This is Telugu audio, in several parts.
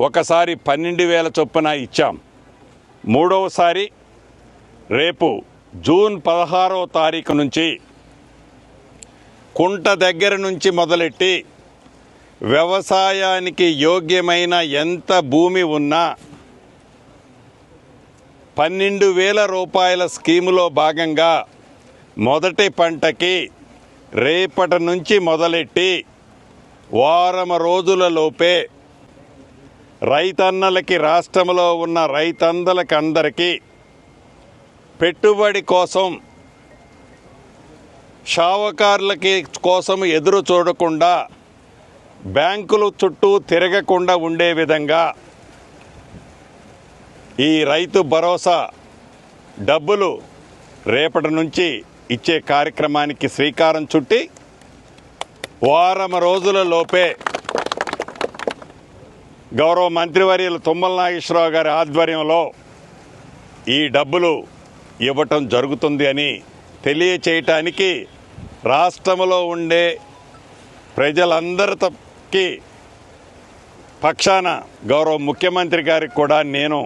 ఒకసారి పన్నెండు వేల చొప్పున ఇచ్చాం. మూడవసారి రేపు జూన్ పదహారో తారీఖు నుంచి కుంట దగ్గర నుంచి మొదలెట్టి వ్యవసాయానికి యోగ్యమైన ఎంత భూమి ఉన్నా పన్నెండు వేల రూపాయల స్కీములో భాగంగా మొదటి పంటకి రేపటి నుంచి మొదలెట్టి వారం రోజులలోపే రైతన్నలకి రాష్ట్రంలో ఉన్న రైతందలకి అందరికీ పెట్టుబడి కోసం షావకారులకి కోసం ఎదురు చూడకుండా బ్యాంకులు చుట్టూ తిరగకుండా ఉండే విధంగా ఈ రైతు భరోసా డబ్బులు రేపటి నుంచి ఇచ్చే కార్యక్రమానికి శ్రీకారం చుట్టి వారం రోజుల లోపే గౌరవ మంత్రివర్యులు తుమ్మల నాగేశ్వరరావు గారి ఆధ్వర్యంలో ఈ డబ్బులు ఇవ్వటం జరుగుతుంది అని తెలియచేయటానికి రాష్ట్రంలో ఉండే ప్రజలందరికీ పక్షాన గౌరవ ముఖ్యమంత్రి గారికి కూడా నేను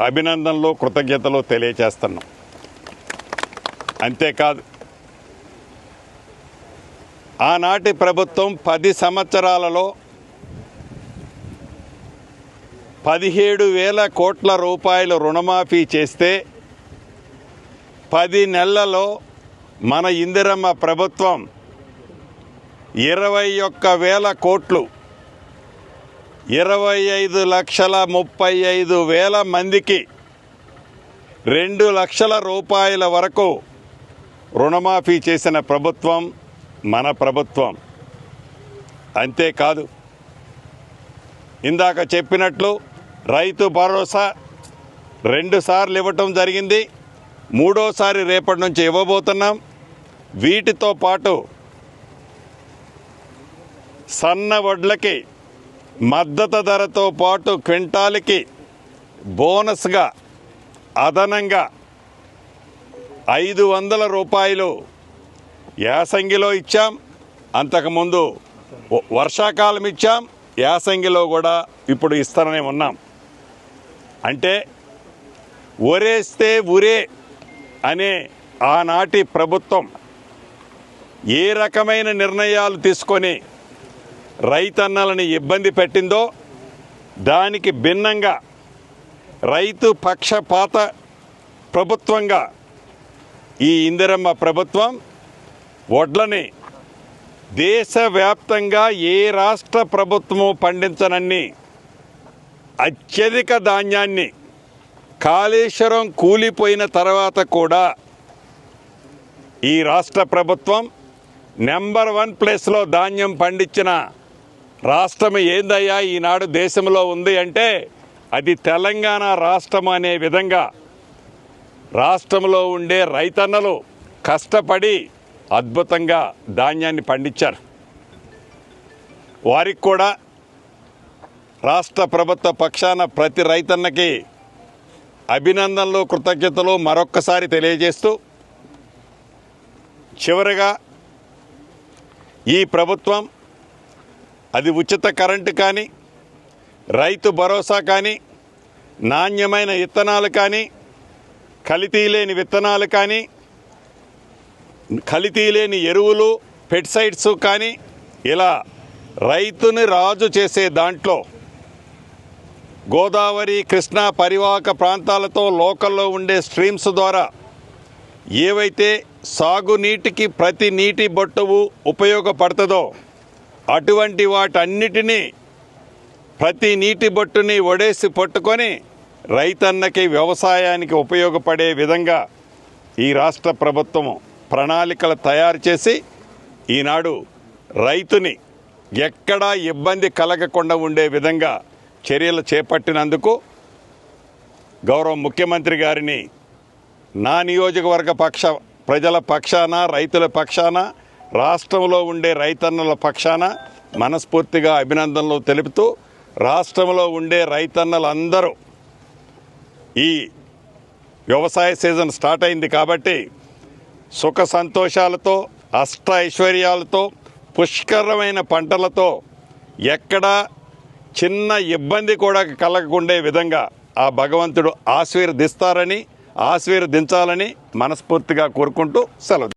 అభినందనలు కృతజ్ఞతలు తెలియచేస్తున్నాను అంతేకాదు ఆనాటి ప్రభుత్వం పది సంవత్సరాలలో పదిహేడు వేల కోట్ల రూపాయలు రుణమాఫీ చేస్తే పది నెలలలో మన ఇందిరమ్మ ప్రభుత్వం ఇరవై ఒక్క వేల కోట్లు ఇరవై ఐదు లక్షల ముప్పై ఐదు వేల మందికి రెండు లక్షల రూపాయల వరకు రుణమాఫీ చేసిన ప్రభుత్వం మన ప్రభుత్వం. అంతేకాదు ఇందాక చెప్పినట్లు రైతు భరోసా రెండు సార్లు ఇవ్వటం జరిగింది. మూడోసారి రేపటి నుంచి ఇవ్వబోతున్నాం. వీటితో పాటు సన్న వడ్లకి మద్దతు ధరతో పాటు క్వింటాల్కి బోనస్గా అదనంగా ఐదు వందల రూపాయలు యాసంగిలో ఇచ్చాం. అంతకుముందు వర్షాకాలం ఇచ్చాం. యాసంగిలో కూడా ఇప్పుడు ఇస్తాననే ఉన్నాం. అంటే ఒరేస్తే ఉరే అనే ఆనాటి ప్రభుత్వం ఏ రకమైన నిర్ణయాలు తీసుకొని రైతన్నలని ఇబ్బంది పెట్టిందో దానికి భిన్నంగా రైతు పక్షపాత ప్రభుత్వంగా ఈ ఇందిరమ్మ ప్రభుత్వం వడ్లని దేశవ్యాప్తంగా ఏ రాష్ట్ర ప్రభుత్వము పండించనన్ని అత్యధిక ధాన్యాన్ని కాళేశ్వరం కూలిపోయిన తర్వాత కూడా ఈ రాష్ట్ర ప్రభుత్వం నెంబర్ వన్ ప్లేస్లో ధాన్యం పండించిన రాష్ట్రం ఏందయ్యా? ఈనాడు దేశంలో ఉంది అంటే అది తెలంగాణ రాష్ట్రం అనే విధంగా రాష్ట్రంలో ఉండే రైతన్నలు కష్టపడి అద్భుతంగా ధాన్యాన్ని పండించారు. వారికి కూడా రాష్ట్ర ప్రభుత్వ పక్షాన ప్రతి రైతన్నకి అభినందనలు కృతజ్ఞతలు మరొక్కసారి తెలియజేస్తూ చివరిగా ఈ ప్రభుత్వం అది ఉచిత కరెంటు కానీ రైతు భరోసా కానీ నాణ్యమైన విత్తనాలు కానీ కల్తీ లేని విత్తనాలు కానీ కల్తీ లేని ఎరువులు పెట్సైడ్స్ కానీ ఇలా రైతుని రాజు చేసే దాంట్లో గోదావరి కృష్ణా పరివాహక ప్రాంతాలతో లోకల్లో ఉండే స్ట్రీమ్స్ ద్వారా ఏవైతే సాగునీటికి ప్రతి నీటి బొట్టవు ఉపయోగపడుతుందో అటువంటి వాటన్నిటినీ ప్రతి నీటి బొట్టుని ఒడేసి పట్టుకొని రైతన్నకి వ్యవసాయానికి ఉపయోగపడే విధంగా ఈ రాష్ట్ర ప్రభుత్వం ప్రణాళికలు తయారు చేసి ఈనాడు రైతుని ఎక్కడా ఇబ్బంది కలగకుండా ఉండే విధంగా చర్యలు చేపట్టినందుకు గౌరవ ముఖ్యమంత్రి గారిని నా నియోజకవర్గ పక్ష ప్రజల పక్షాన రైతుల పక్షాన రాష్ట్రంలో ఉండే రైతన్నల పక్షాన మనస్ఫూర్తిగా అభినందనలు తెలుపుతూ రాష్ట్రంలో ఉండే రైతన్నలందరూ ఈ వ్యవసాయ సీజన్ స్టార్ట్ అయింది కాబట్టి సుఖ సంతోషాలతో అష్ట ఐశ్వర్యాలతో పుష్కరమైన పంటలతో ఎక్కడా చిన్న ఇబ్బంది కూడా కలగకుండే విధంగా ఆ భగవంతుడు ఆశీర్దిస్తారని ఆశీర్దించాలని మనస్ఫూర్తిగా కోరుకుంటూ సెలవు.